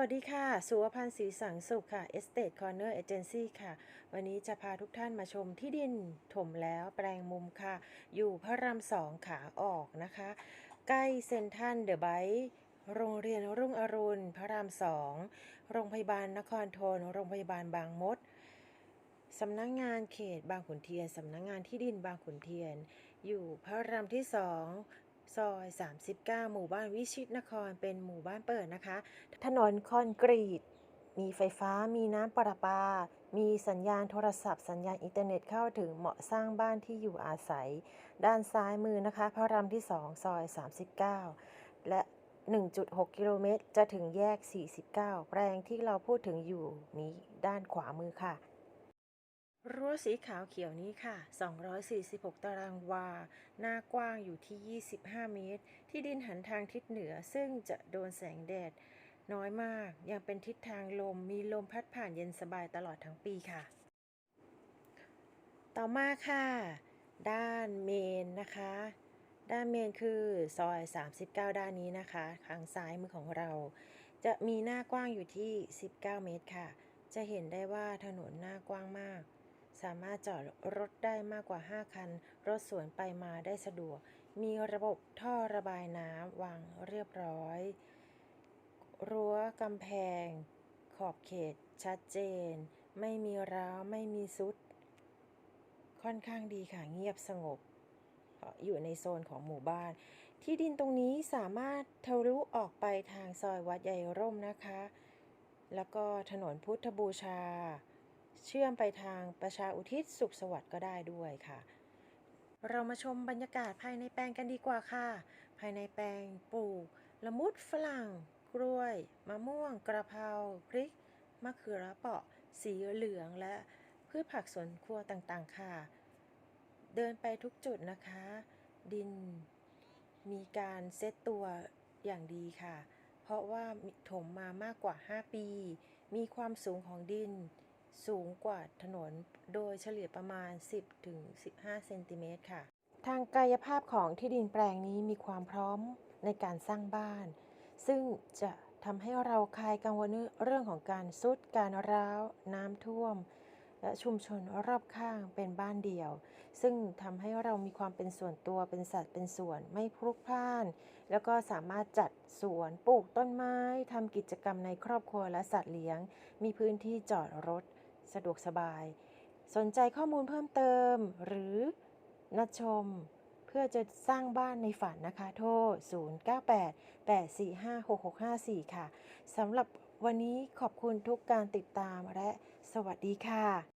วัสดีค่ะ สุวพันธ์ศรีสังสุขค่ะ Estate Corner Agency ค่ะ วันนี้จะพาทุกท่านมาชมที่ดินถมแล้วแปลงมุมค่ะ อยู่พระรามสองขาออกนะคะ ใกล้เซ็นทรัลเดอะไบท์โรงเรียนรุ่งอรุณ พระรามสอง โรงพยาบาลนครทน โรงพยาบาลบางมด สำนักงานเขตบางขุนเทียน สำนักงานที่ดินบางขุนเทียน อยู่พระรามที่สอง ซอย 39 หมู่บ้านวิชิตนครเป็นหมู่บ้านเปิดนะคะ ถนนคอนกรีต มีไฟฟ้ามีน้ำประปา มีสัญญาณโทรศัพท์สัญญาณอินเทอร์เน็ตเข้าถึงเหมาะสร้างบ้านที่อยู่อาศัย ด้านซ้ายมือนะคะ พระรามที่ 2 ซอย 39 และ 1.6 กิโลเมตร จะถึงแยก 49 แปลงที่เราพูดถึงอยู่นี้ด้านขวามือค่ะ รั้วสีขาวเขียวนี้ค่ะ 246 ตารางวา หน้ากว้างอยู่ที่ 25 เมตร ที่ดินหันทางทิศเหนือ ซึ่งจะโดนแสงแดด น้อยมาก ยังเป็นทิศทางลม มีลมพัดผ่านเย็นสบายตลอดทั้งปีค่ะ ต่อมาค่ะ ด้านเมนนะคะ ด้านเมนคือซอย 39 ด้านนี้นะคะ ทางซ้ายมือของเรา จะมีหน้ากว้างอยู่ที่ 19 เมตรค่ะ จะเห็นได้ว่าถนนหน้ากว้างมาก สามารถจอดรถได้มากกว่า 5 คัน รถสวนไปมาได้สะดวก มีระบบท่อระบายน้ำวางเรียบร้อย รั้วกำแพง ขอบเขต ชัดเจน ไม่มีร้าวไม่มีซุด ค่อนข้างดีค่ะเงียบสงบ อยู่ในโซนของหมู่บ้าน ที่ดินตรงนี้สามารถทะลุออกไปทางซอยวัดใหญ่ร่มนะคะ แล้วก็ถนนพุทธบูชา เชื่อมไปทางประชาอุทิศสุขสวัสดิ์ก็ได้ด้วยค่ะ เรามาชมบรรยากาศภายในแปลงกันดีกว่าค่ะ ภายในแปลงปลูกละมุดฝรั่ง กล้วย มะม่วง กระเพราพริกมะเขือเปราะ สีเหลืองและพืชผักสวนครัวต่างๆค่ะ เดินไปทุกจุดนะคะ ดินมีการเซตตัวอย่างดีค่ะ เพราะว่าถมมามากกว่า 5 ปี มีความสูงของดิน สูงกว่าถนนโดยเฉลี่ยประมาณ 10ถึง15 เซนติเมตรค่ะ ทางกายภาพของที่ดินแปลงนี้มีความพร้อมในการสร้างบ้าน ซึ่งจะทำให้เราคลายกังวลเรื่องของการซุด การร้าว น้ำท่วม และชุมชนรอบข้างเป็นบ้านเดี่ยว ซึ่งทำให้เรามีความเป็นส่วนตัวเป็นสัตว์เป็นส่วนไม่พลุกพล่าน แล้วก็สามารถจัดสวนปลูกต้นไม้ทำกิจกรรมในครอบครัวและสัตว์เลี้ยง มีพื้นที่จอดรถ สะดวกสบาย สนใจข้อมูลเพิ่มเติม หรือนัดชม เพื่อจะสร้างบ้านในฝันนะคะ โทร 0988456654 ค่ะสำหรับวันนี้ขอบคุณทุกการติดตามและสวัสดีค่ะ